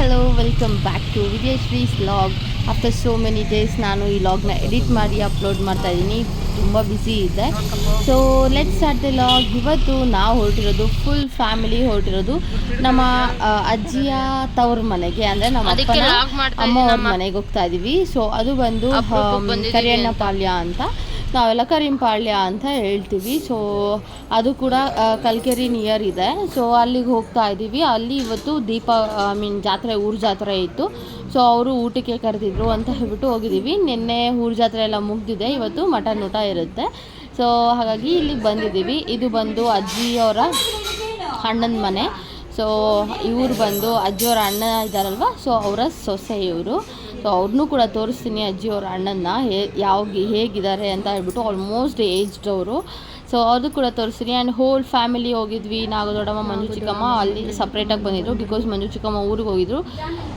Hello welcome back to Vijayashree's vlog after so many days ನಾನು ಈ ಲಾಗ್ನ edit ಮಾಡಿ upload ಮಾಡ್ತಾ ಇದ್ದೀನಿ ತುಂಬ ಬ್ಯುಸಿ ಇದೆ. So let start the vlog ಇವತ್ತು ನಾವು ಹೊರಟಿರೋದು ಫುಲ್ ಫ್ಯಾಮಿಲಿ ಹೊರಟಿರೋದು ನಮ್ಮ ಅಜ್ಜಿಯ ತವ್ರ ಮನೆಗೆ. ಅಂದರೆ ನಮ್ಮ ಅಮ್ಮ ಅವ್ರ ಮನೆಗೆ ಹೋಗ್ತಾ ಇದೀವಿ. ಸೊ ಅದು ಬಂದು ಕರಿಯಣ್ಣ. ಪಾಳ್ಯ ಅಂತ. ನಾವೆಲ್ಲ ಕರಿಂಪಾಳ್ಯ ಅಂತ ಹೇಳ್ತೀವಿ. ಸೊ ಅದು ಕೂಡ ಕಲ್ಕೆರೆ ನಿಯರ್ ಇದೆ. ಸೊ ಅಲ್ಲಿಗೆ ಹೋಗ್ತಾ ಇದ್ದೀವಿ. ಅಲ್ಲಿ ಇವತ್ತು ದೀಪ ಐ ಮೀನ್ ಜಾತ್ರೆ, ಊರ ಜಾತ್ರೆ ಇತ್ತು. ಸೊ ಅವರು ಊಟಕ್ಕೆ ಕರೆದಿದ್ರು ಅಂತ ಹೇಳ್ಬಿಟ್ಟು ಹೋಗಿದ್ದೀವಿ. ನಿನ್ನೆ ಊರ ಜಾತ್ರೆ ಎಲ್ಲ ಮುಗ್ದಿದೆ. ಇವತ್ತು ಮಟನ್ ಊಟ ಇರುತ್ತೆ. ಸೊ ಹಾಗಾಗಿ ಇಲ್ಲಿಗೆ ಬಂದಿದ್ದೀವಿ. ಇದು ಬಂದು ಅಜ್ಜಿಯವರ ಅಣ್ಣನ ಮನೆ. ಸೊ ಇವರು ಬಂದು ಅಜ್ಜಿಯವರ ಅಣ್ಣ ಇದ್ದಾರಲ್ವ ಸೊ ಅವರ ಸೊಸೆ ಇವರು ಸೊ ಅವ್ರನ್ನೂ ಕೂಡ ತೋರಿಸ್ತೀನಿ ಅಜ್ಜಿಯವರ ಅಣ್ಣನ ಹೇ, ಯಾವ ಹೇಗಿದ್ದಾರೆ ಅಂತ ಹೇಳ್ಬಿಟ್ಟು ಆಲ್ಮೋಸ್ಟ್ ಏಜ್ಡ್ ಅವರು. ಸೊ ಅದು ಕೂಡ ತೋರಿಸ್ತೀನಿ. ಆ್ಯಂಡ್ ಹೋಲ್ ಫ್ಯಾಮಿಲಿ ಹೋಗಿದ್ವಿ. ನಾಗದೊಡಮ್ಮ ಮಂಜು ಚಿಕ್ಕಮ್ಮ ಅಲ್ಲಿ ಸಪ್ರೇಟಾಗಿ ಬಂದಿದ್ರು ಬಿಕಾಸ್ ಮಂಜು ಚಿಕ್ಕಮ್ಮ ಊರಿಗೆ ಹೋಗಿದ್ರು.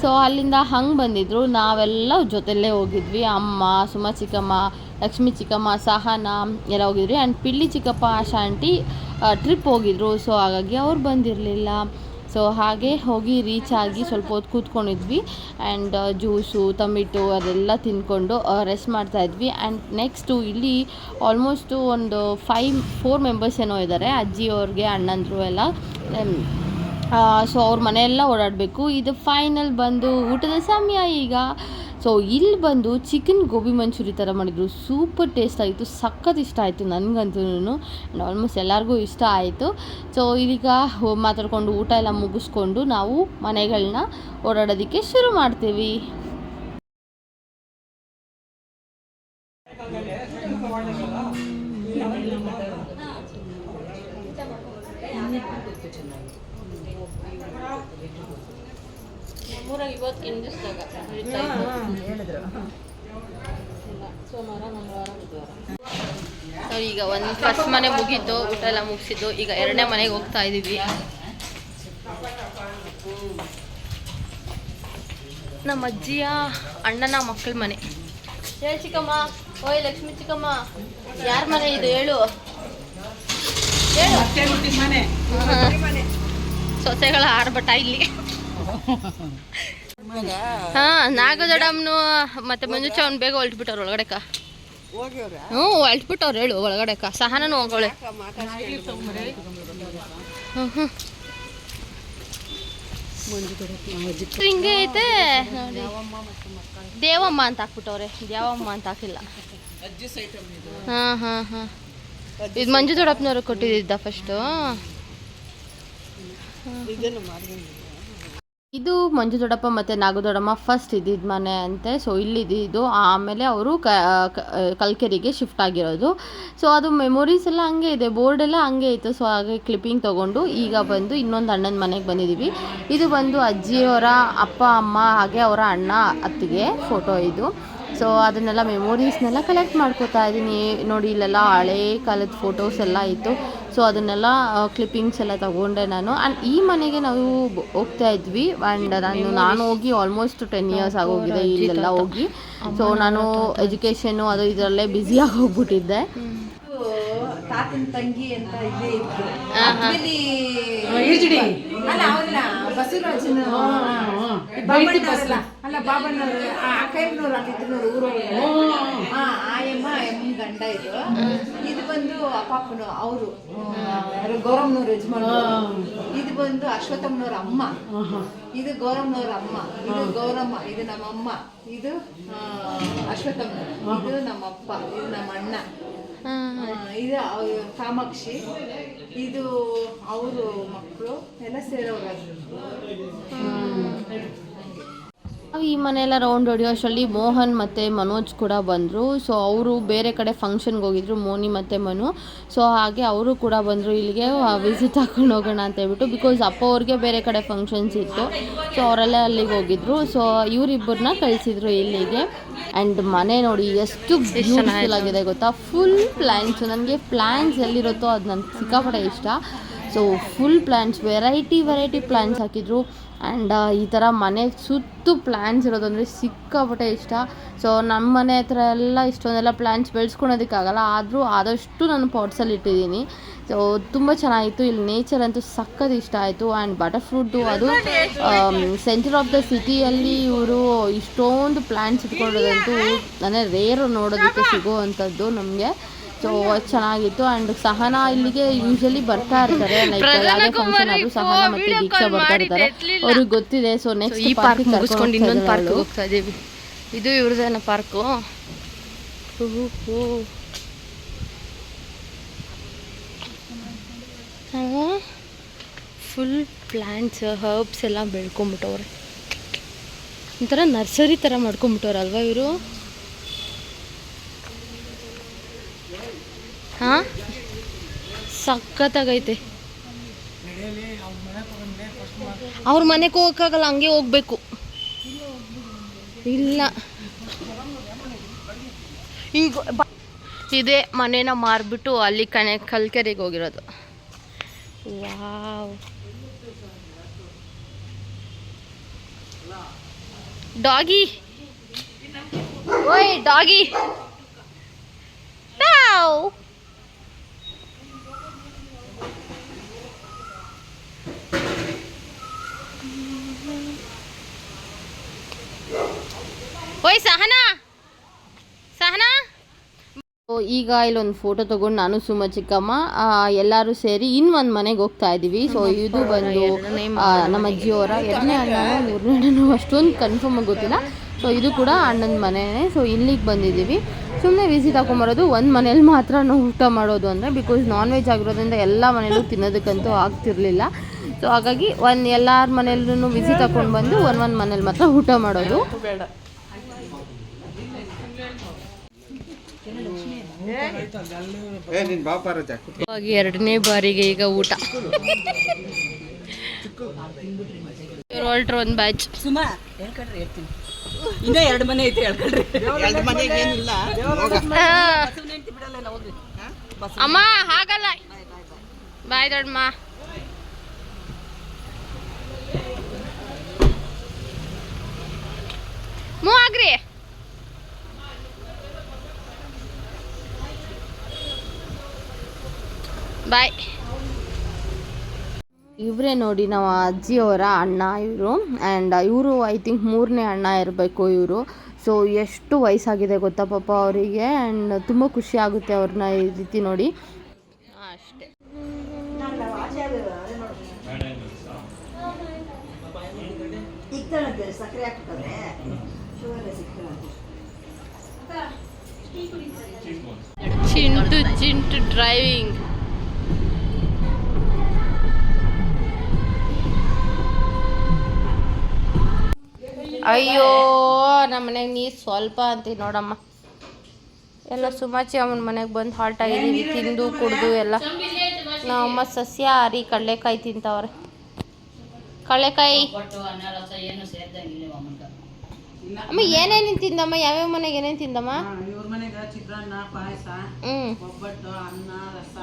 ಸೊ ಅಲ್ಲಿಂದ ಹಂಗೆ ಬಂದಿದ್ರು. ನಾವೆಲ್ಲ ಜೊತೆಲ್ಲೇ ಹೋಗಿದ್ವಿ. ಅಮ್ಮ, ಸುಮ ಚಿಕ್ಕಮ್ಮ, ಲಕ್ಷ್ಮಿ ಚಿಕ್ಕಮ್ಮ, ಸಹನಾ ಎಲ್ಲ ಹೋಗಿದ್ವಿ. ಆ್ಯಂಡ್ ಪಿಳ್ಳಿ ಚಿಕ್ಕಪ್ಪ, ಆಶಾ ಆಂಟಿ ಟ್ರಿಪ್ ಹೋಗಿದ್ರು. ಸೊ ಹಾಗಾಗಿ ಅವ್ರು ಬಂದಿರಲಿಲ್ಲ. ಸೊ ಹಾಗೆ ಹೋಗಿ ರೀಚ್ ಆಗಿ ಸ್ವಲ್ಪ ಹೊತ್ತು ಕೂತ್ಕೊಂಡಿದ್ವಿ ಆ್ಯಂಡ್ ಜ್ಯೂಸು ಟೊಮೆಟೊ ಅದೆಲ್ಲ ತಿಂದ್ಕೊಂಡು ರೆಸ್ಟ್ ಮಾಡ್ತಾ ಇದ್ವಿ ಆ್ಯಂಡ್ ನೆಕ್ಸ್ಟು ಇಲ್ಲಿ ಆಲ್ಮೋಸ್ಟು ಒಂದು ಫೈವ್ ಫೋರ್ ಮೆಂಬರ್ಸ್ ಏನೋ ಇದ್ದಾರೆ ಅಜ್ಜಿಯವ್ರಿಗೆ ಅಣ್ಣಂದರು ಎಲ್ಲ. ಸೊ ಅವ್ರ ಮನೆಯೆಲ್ಲ ಓಡಾಡಬೇಕು. ಇದು ಫೈನಲ್ ಬಂದು ಊಟದ ಸಮಯ ಈಗ. ಸೊ ಇಲ್ಲಿ ಬಂದು ಚಿಕನ್ ಗೋಬಿ ಮಂಚೂರಿ ಥರ ಮಾಡಿದರು. ಸೂಪರ್ ಟೇಸ್ಟ್ ಆಗಿತ್ತು, ಸಖತ್ ಇಷ್ಟ ಆಯಿತು ನನಗಂತೂ. ಆ್ಯಂಡ್ ಆಲ್ಮೋಸ್ಟ್ ಎಲ್ಲರಿಗೂ ಇಷ್ಟ ಆಯಿತು. ಸೊ ಇದೀಗ ಮಾತಾಡ್ಕೊಂಡು ಊಟ ಎಲ್ಲ ಮುಗಿಸ್ಕೊಂಡು ನಾವು ಮನೆಗಳನ್ನ ಓಡಾಡೋದಕ್ಕೆ ಶುರು ಮಾಡ್ತೀವಿ. ಇವತ್ತು ಇಂದಿಸ್ದಾಗ ಸೋಮವಾರ ಮಂಗಳವಾರ ಬುಧವಾರ. ಸೊ ಈಗ ಒಂದ್ ಫಸ್ಟ್ ಮನೆ ಮುಗೀತು ಊಟ ಎಲ್ಲ ಮುಗಿಸಿದ್ದು ಈಗ ಎರಡನೇ ಮನೆಗೆ ಹೋಗ್ತಾ ಇದ್ದೀವಿ ನಮ್ಮ ಅಜ್ಜಿಯ ಅಣ್ಣನ ಮಕ್ಕಳ ಮನೆ. ಹೇಳಿ ಚಿಕ್ಕಮ್ಮ ಓಯ್ ಲಕ್ಷ್ಮಿ ಚಿಕ್ಕಮ್ಮ. ಯಾರ ಮನೆ ಇದು? ಹೇಳು. ಹೇಳು. ಸೊಸೆಗಳ ಆರ್ಭಟ ಇಲ್ಲಿ. ಹಾ ನಾಗದಡಮ್ನು ಮತ್ತೆ ಮಂಜುಚವನ್ ಬೇಗ ಹೊಲ್ಟ್ಬಿಟ್ಟವ್ರು ಒಳಗಡೆಕ. ಹ್ಞೂ ಹೊಲ್ಟ್ಬಿಟ್ಟವ್ರು ಹೇಳು ಒಳಗಡೆಕ. ಸಹನನು ಹೋಗೋಳೆ ಹ್ಞೂ ಹ್ಞೂ ಹಿಂಗೆ ಐತೆ. ನೋಡಿ. ದೇವಮ್ಮ ಅಂತ ಹಾಕ್ಬಿಟ್ಟವ್ರೆ. ದೇವಮ್ಮ ಅಂತ ಹಾಕಿಲ್ಲ. ಹಾಂ ಹಾಂ ಹಾಂ. ಇದು ಮಂಜು ದೊಡ್ಡಪ್ಪನವ್ರು ಕೊಟ್ಟಿದ್ದ ಫಸ್ಟು ಇದು ಮಂಜು ದೊಡ್ಡಪ್ಪ ಮತ್ತು ನಾಗು ದೊಡ್ಡಮ್ಮ ಫಸ್ಟ್ ಇದ್ದಿದ್ದ ಮನೆ ಅಂತೆ. ಸೊ ಇಲ್ಲಿದ್ದು ಆಮೇಲೆ ಅವರು ಕ- ಕಲ್ಕೆರಿಗೆ ಶಿಫ್ಟ್ ಆಗಿರೋದು. ಸೊ ಅದು ಮೆಮೊರೀಸ್ ಎಲ್ಲ ಹಂಗೆ ಇದೆ. ಬೋರ್ಡ್ ಎಲ್ಲ ಹಂಗೆ ಇತ್ತು. ಸೊ ಹಾಗೆ ಕ್ಲಿಪ್ಪಿಂಗ್ ತೊಗೊಂಡು ಈಗ ಬಂದು ಇನ್ನೊಂದು ಅಣ್ಣನ ಮನೆಗೆ ಬಂದಿದ್ದೀವಿ ಇದು ಬಂದು ಅಜ್ಜಿಯವರ ಅಪ್ಪ, ಅಮ್ಮ ಹಾಗೆ ಅವರ ಅಣ್ಣ, ಅತ್ತಿಗೆ ಫೋಟೋ ಇದು. ಸೊ ಅದನ್ನೆಲ್ಲ ಮೆಮೊರೀಸ್ನೆಲ್ಲ ಕಲೆಕ್ಟ್ ಮಾಡ್ಕೋತಾ ಇದ್ದೀನಿ ನೋಡಿ ಇಲ್ಲೆಲ್ಲ ಹಳೇ ಕಾಲದ ಫೋಟೋಸ್ ಎಲ್ಲ ಇತ್ತು. ಸೊ ಅದನ್ನೆಲ್ಲ ಕ್ಲಿಪ್ಪಿಂಗ್ಸ್ ಎಲ್ಲ ತಗೊಂಡೆ ನಾನು. ಆ್ಯಂಡ್ ಈ ಮನೆಗೆ ನಾವು ಹೋಗ್ತಾ ಇದ್ವಿ. ಆ್ಯಂಡ್ ನಾನು ನಾನು ಹೋಗಿ ಆಲ್ಮೋಸ್ಟ್ ಟೆನ್ ಇಯರ್ಸ್ ಆಗೋಗಿದೆ ಇಲ್ಲೆಲ್ಲ ಹೋಗಿ. ಸೊ ನಾನು ಎಜುಕೇಷನು ಅದು ಇದರಲ್ಲೇ ಬ್ಯುಸಿಯಾಗಿ ಹೋಗ್ಬಿಟ್ಟಿದ್ದೆ ತಾತನ ತಂಗಿ ಅಂತ ಇಲ್ಲೇ ಇತ್ತು. ಆಹಾ. ಇಲ್ಲಿ ಅಲ್ಲ ಅವನ್ನ ಬಸವರಾಜನ ಅಲ್ಲ ಬಾಬಣ್ಣವ್ರು ಆ ಕೈನೂರು ಅಲ್ಲಿದ್ರು ಊರು. ಆ ಎಮ್ಮ ಎಮ್ಮ ಗಂಡ ಇದು ಬಂದು ಅಪಾಪನು ಅವರು. ಗೌರಮ್ನವ್ರ ಯಜಮಾನ ಇದು ಬಂದು ಅಶ್ವಥಮ್ಮನವ್ರ ಅಮ್ಮ. ಇದು ಗೌರಮ್ನವ್ರ ಅಮ್ಮ. ಇದು ಗೌರಮ್ಮ ಇದು ನಮ್ಮಮ್ಮ. ಇದು ಆ, ಅಶ್ವಥಮ್ಮ ಇದು ನಮ್ಮಪ್ಪ ಇದು ನಮ್ಮ ಅಣ್ಣ ಇದು ಅವ್ರ ಕಾಮಾಕ್ಷಿ. ಇದು ಅವರು ಮಕ್ಕಳು ಎಲ್ಲ ಸೇರೋರು. ಈ ಮನೆಯೆಲ್ಲ ರೌಂಡ್ ಹೊಡಿಯೋ ಅಷ್ಟರಲ್ಲಿ ಮೋಹನ್ ಮತ್ತು ಮನೋಜ್ ಕೂಡ ಬಂದರು. ಸೊ ಅವರು ಬೇರೆ ಕಡೆ ಫಂಕ್ಷನ್ಗೆ ಹೋಗಿದ್ರು ಮೋನಿ ಮತ್ತು ಮನು. ಸೊ ಹಾಗೆ ಅವರು ಕೂಡ ಬಂದರು ಇಲ್ಲಿಗೆ ವಿಸಿಟ್ ಹಾಕೊಂಡು ಹೋಗೋಣ ಅಂತ ಹೇಳ್ಬಿಟ್ಟು ಬಿಕಾಸ್ ಅಪ್ಪ ಅವ್ರಿಗೆ ಬೇರೆ ಕಡೆ ಫಂಕ್ಷನ್ಸ್ ಇತ್ತು. ಸೊ ಅವರೆಲ್ಲ ಅಲ್ಲಿಗೆ ಹೋಗಿದ್ರು. ಸೊ ಇವರಿಬ್ಬರನ್ನ ಕಳಿಸಿದ್ರು ಇಲ್ಲಿಗೆ. ಆ್ಯಂಡ್ ಮನೆ ನೋಡಿ ಎಷ್ಟು ಬ್ಯೂಟಿಫುಲ್ ಆಗಿದೆ ಗೊತ್ತಾ? ಫುಲ್ ಪ್ಲ್ಯಾನ್ಸ್ ನನಗೆ ಪ್ಲ್ಯಾನ್ಸ್ ಎಲ್ಲಿರುತ್ತೋ ಅದು ನನಗೆ ಸಿಕ್ಕಾಪಟ್ಟೆ ಇಷ್ಟ. So full plans variety variety plans ಹಾಕಿದ್ರು. ಆ್ಯಂಡ್ ಈ ಥರ ಮನೆ ಸುತ್ತು ಪ್ಲ್ಯಾನ್ಸ್ ಇರೋದಂದರೆ ಸಿಕ್ಕಾಪಟ್ಟೆ ಇಷ್ಟ. ಸೊ ನಮ್ಮ ಮನೆ ಹತ್ರ ಎಲ್ಲ ಇಷ್ಟೊಂದೆಲ್ಲ ಪ್ಲ್ಯಾನ್ಸ್ ಬೆಳೆಸ್ಕೊಳೋದಕ್ಕಾಗಲ್ಲ. ಆದರೂ ಆದಷ್ಟು ನಾನು ಪಾಟ್ಸಲ್ಲಿ ಇಟ್ಟಿದ್ದೀನಿ. ಸೊ ತುಂಬ ಚೆನ್ನಾಗಿತ್ತು. ಇಲ್ಲಿ ನೇಚರ್ ಅಂತೂ ಸಕ್ಕತ್ ಇಷ್ಟ ಆಯಿತು. ಆ್ಯಂಡ್ ಬಟರ್ ಫ್ರೂಟ್ದು ಅದು ಸೆಂಟರ್ ಆಫ್ ದ ಸಿಟಿಯಲ್ಲಿ ಇವರು ಇಷ್ಟೊಂದು ಪ್ಲ್ಯಾನ್ಸ್ ಇಟ್ಕೊಂಡಿರೋದಂತೂ, ಅಂದರೆ ರೇರು ನೋಡೋದಕ್ಕೆ ಸಿಗುವಂಥದ್ದು ನಮಗೆ. ಸೊ ಚೆನ್ನಾಗಿತ್ತು ಅಂಡ್ ಸಹನಾ ಇಲ್ಲಿಗೆ ಯೂಶಲಿ ಬರ್ತಾ ಇರ್ತಾರೆ. ಲೈಕ್ ಯಾವುದೇ ಫಂಕ್ಷನ್ ಆದ್ರೂ ಸಹನಾ ಮತ್ತು ದೀಕ್ಷಾ ಬರ್ತಾ ಇರ್ತಾರೆ. ಅವ್ರಿಗೆ ಗೊತ್ತಿದೆ ಸೊ ನೆಕ್ಸ್ಟ್ ಈ ಪಾರ್ಕ್ ಮುಗಿಸ್ಕೊಂಡು ಇನ್ನೊಂದು ಪಾರ್ಕ್ ಹೋಗ್ತಾ ಇದೀವಿ. ಇದು ಇವ್ರದೇನ ಪಾರ್ಕು ಫುಲ್ ಪ್ಲ್ಯಾಂಟ್ಸ್ ಹರ್ಬ್ಸ್ ಎಲ್ಲ ಬೆಳ್ಕೊಂಬಿಟ್ಟವ್ರೆ. ಒಂಥರ ನರ್ಸರಿ ಥರ ಮಾಡ್ಕೊಂಬಿಟ್ಟವ್ರಲ್ವಾ ಇವರು ಹಾಂ ಸಖತ್ತಾಗೈತೆ. ಅವ್ರ ಮನೆಗೆ ಹೋಗಕ್ಕಾಗಲ್ಲ, ಹಂಗೆ ಹೋಗ್ಬೇಕು. ಇಲ್ಲ. ಈಗ ಇದೇ ಮನೇನ ಮಾರ್ಬಿಟ್ಟು ಅಲ್ಲಿ ಕಣೆ ಕಲ್ಕೆರೆಗೆ ಹೋಗಿರೋದು. ವಾವ್. ಡಾಗಿ. ಓಯ್, ಡಾಗಿ. Meow. ಓಯ್ ಸಹನಾ? ಸಹನಾ? ಸೊ ಈಗ ಇಲ್ಲೊಂದು ಫೋಟೋ ತಗೊಂಡು ನಾನು ಸುಮ್ಮ ಚಿಕ್ಕಮ್ಮ ಆ, ಎಲ್ಲರೂ ಸೇರಿ ಇನ್ನು ಒಂದು ಮನೆಗೆ ಹೋಗ್ತಾ ಇದ್ದೀವಿ ಸೊ ಇದು ಬಂದು ನಮ್ಮ ಅಜ್ಜಿಯವರ ಎರಡನೇ ಅಣ್ಣ ಮೂರನೇ ಅಣ್ಣನೋ ಅಷ್ಟೊಂದು ಕನ್ಫರ್ಮ್ ಆಗಿ ಗೊತ್ತಿಲ್ಲ. ಸೊ ಇದು ಕೂಡ ಅಣ್ಣನ ಮನೆಯೇ ಸೊ ಇಲ್ಲಿಗೆ ಬಂದಿದ್ದೀವಿ. ಸುಮ್ಮನೆ ವಿಸಿಟ್ ಹಾಕೊಂಬರೋದು ಒಂದು ಮನೇಲಿ ಮಾತ್ರ ನಾವು ಊಟ ಮಾಡೋದು ಅಂದರೆ ಬಿಕಾಸ್ ನಾನ್ ವೆಜ್ ಆಗಿರೋದ್ರಿಂದ ಎಲ್ಲ ಮನೇಲೂ ತಿನ್ನೋದಕ್ಕಂತೂ ಆಗ್ತಿರಲಿಲ್ಲ. ಸೊ ಹಾಗಾಗಿ ಒಂದು ಎಲ್ಲರ ಮನೇಲೂ ವಿಸಿಟ್ ಹಾಕೊಂಡು ಬಂದು ಒಂದು ಒಂದು ಮನೇಲಿ ಮಾತ್ರ ಊಟ ಮಾಡೋದು. ಹಾಗೆ ಎರಡನೇ ಬಾರಿಗೆ ಈಗ ಊಟ. ಒಂದು ಬ್ಯಾಚ್ ಸುಮಾ ಹೇಳ್ಕೊಳ್ರಿ ಹೇಳ್ತೀನಿ. ಇನ್ನ ಎರಡು ಮನೆ ಐತೆ ಹೇಳ್ಕೊಳ್ರಿ ಎರಡು ಮನೆಗೆ ಏನಿಲ್ಲ. ಅಮ್ಮ ಹಾಗಲ್ಲ. ಬಾಯ್ ದೊಡ್ಡಮ್ಮ. ಮೂ ಆಗ್ರಿ. ಬಾಯ್ ಇವರೇ ನೋಡಿ ನಾವು ಅಜ್ಜಿಯವರ ಅಣ್ಣ ಇವರು. ಆ್ಯಂಡ್ ಇವರು ಐ ಥಿಂಕ್ ಮೂರನೇ ಅಣ್ಣ ಇರಬೇಕು ಇವರು. ಸೊ ಎಷ್ಟು ವಯಸ್ಸಾಗಿದೆ ಗೊತ್ತಾ ಪಾಪ ಅವರಿಗೆ? ಆ್ಯಂಡ್ ತುಂಬ ಖುಷಿ ಆಗುತ್ತೆ ಅವ್ರನ್ನ ಈ ರೀತಿ ನೋಡಿ. ಅಷ್ಟೇ. ಚಿಂಟು ಚಿಂಟು ಡ್ರೈವಿಂಗ್ ಅಯ್ಯೋ ನಮ್ಮ ಮನೆಗೆ ನೀರು ಸ್ವಲ್ಪ ಅಂತೀವಿ ನೋಡಮ್ಮ. ಎಲ್ಲ ಸುಮಾಚಿ ಅವನ ಮನೆಗೆ ಬಂದು ಹಾಲ್ಟ್ ಆಗಿದ್ದೀವಿ ತಿಂದು ಕುಡ್ದು ಎಲ್ಲ. ನಮ್ಮಮ್ಮ ಸಸ್ಯಹಾರಿ ಕಡಲೆಕಾಯಿ ತಿಂತಾವ್ರೆ. ಕಡಲೆಕಾಯಿ. ಅಮ್ಮ ಏನೇನು ತಿಂದಮ್ಮ? ಯಾವ್ಯಾವ ಮನೆಗೆ ಏನೇನು ತಿಂದಮ್ಮ? ಇವ್ರ ಮನೆಗೆ ಚಿತ್ರಾನ್ನ ಪಾಯಸ ಹ್ಞೂ ಒಬ್ಬಟ್ಟು ಅನ್ನ ರಸ.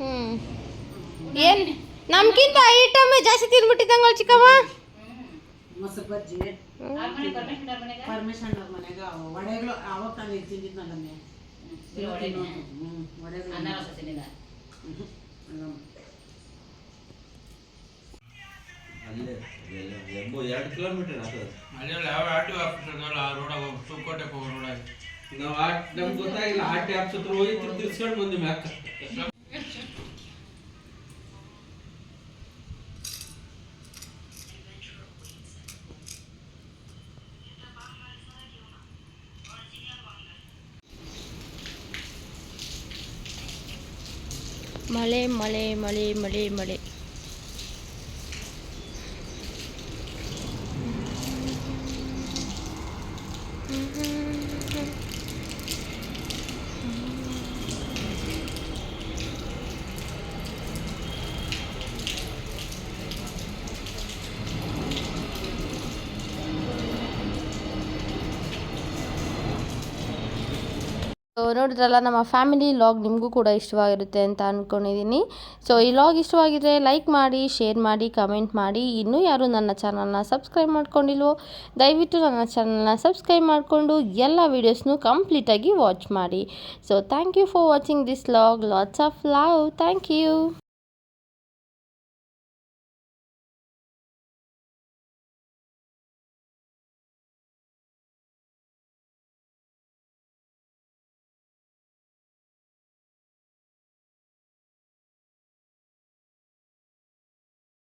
ಹ್ಞೂ ಏನು? ನಮ್ಗಿಂತ ಐಟಮ್ ಜಾಸ್ತಿ ತಿಂದ್ಬಿಟ್ಟಿದ್ದಂಗ ಚಿಕ್ಕಮ್ಮ? ಮೊಸರು ಬಜ್ಜಿ ಪರ್ಮಿಷನ್ ಅಣ್ಣವ್ರ ಮನೆಗ? ವಡೆಗಳು ಅವಾಗ ತಾನು ಹ್ಞೂ ಅಲ್ಲೇ ಎರಡು ಕಿಲೋಮೀಟರ್ ಆಗ್ತದೆ ಅಲ್ಲೆಲ್ಲ ಯಾವ ಆರ್ ಟಿ ಆಫೀಸ್ ಅದಲ್ಲ ಆ ರೋಡ್ ಸುಕೋಟೆ ಹೋಗೋ ರೋಡಾಗ ನಾವು ಆ ನಮ್ಗೆ ಗೊತ್ತಾಗಿಲ್ಲ ಆರ್ ಟಿ ಆಫೀಸ್ ಹತ್ರ ಹೋಗಿ ಬಂದ್ವಿ ಮ್ಯಾಕ. ಮಳೆ ಮಳೆ ಮಳೆ ಮಳೆ ಮಳೆ ಸೊ ನೋಡಿದ್ರಲ್ಲ, ನಮ್ಮ ಫ್ಯಾಮಿಲಿ ಲಾಗ್ ನಿಮಗೂ ಕೂಡ ಇಷ್ಟವಾಗಿರುತ್ತೆ ಅಂತ ಅಂದ್ಕೊಂಡಿದ್ದೀನಿ ಸೊ ಈ ಲಾಗ್ ಇಷ್ಟವಾಗಿದ್ರೆ ಲೈಕ್ ಮಾಡಿ ಶೇರ್ ಮಾಡಿ ಕಮೆಂಟ್ ಮಾಡಿ. ಇನ್ನೂ ಯಾರು ನನ್ನ ಚಾನಲ್ನ ಸಬ್ಸ್ಕ್ರೈಬ್ ಮಾಡ್ಕೊಂಡಿಲ್ವೋ, ದಯವಿಟ್ಟು ನನ್ನ ಚಾನಲ್ನ ಸಬ್ಸ್ಕ್ರೈಬ್ ಮಾಡಿಕೊಂಡು ಎಲ್ಲ ವೀಡಿಯೋಸ್ನೂ ಕಂಪ್ಲೀಟಾಗಿ ವಾಚ್ ಮಾಡಿ. So thank you for watching this vlog lots of love thank you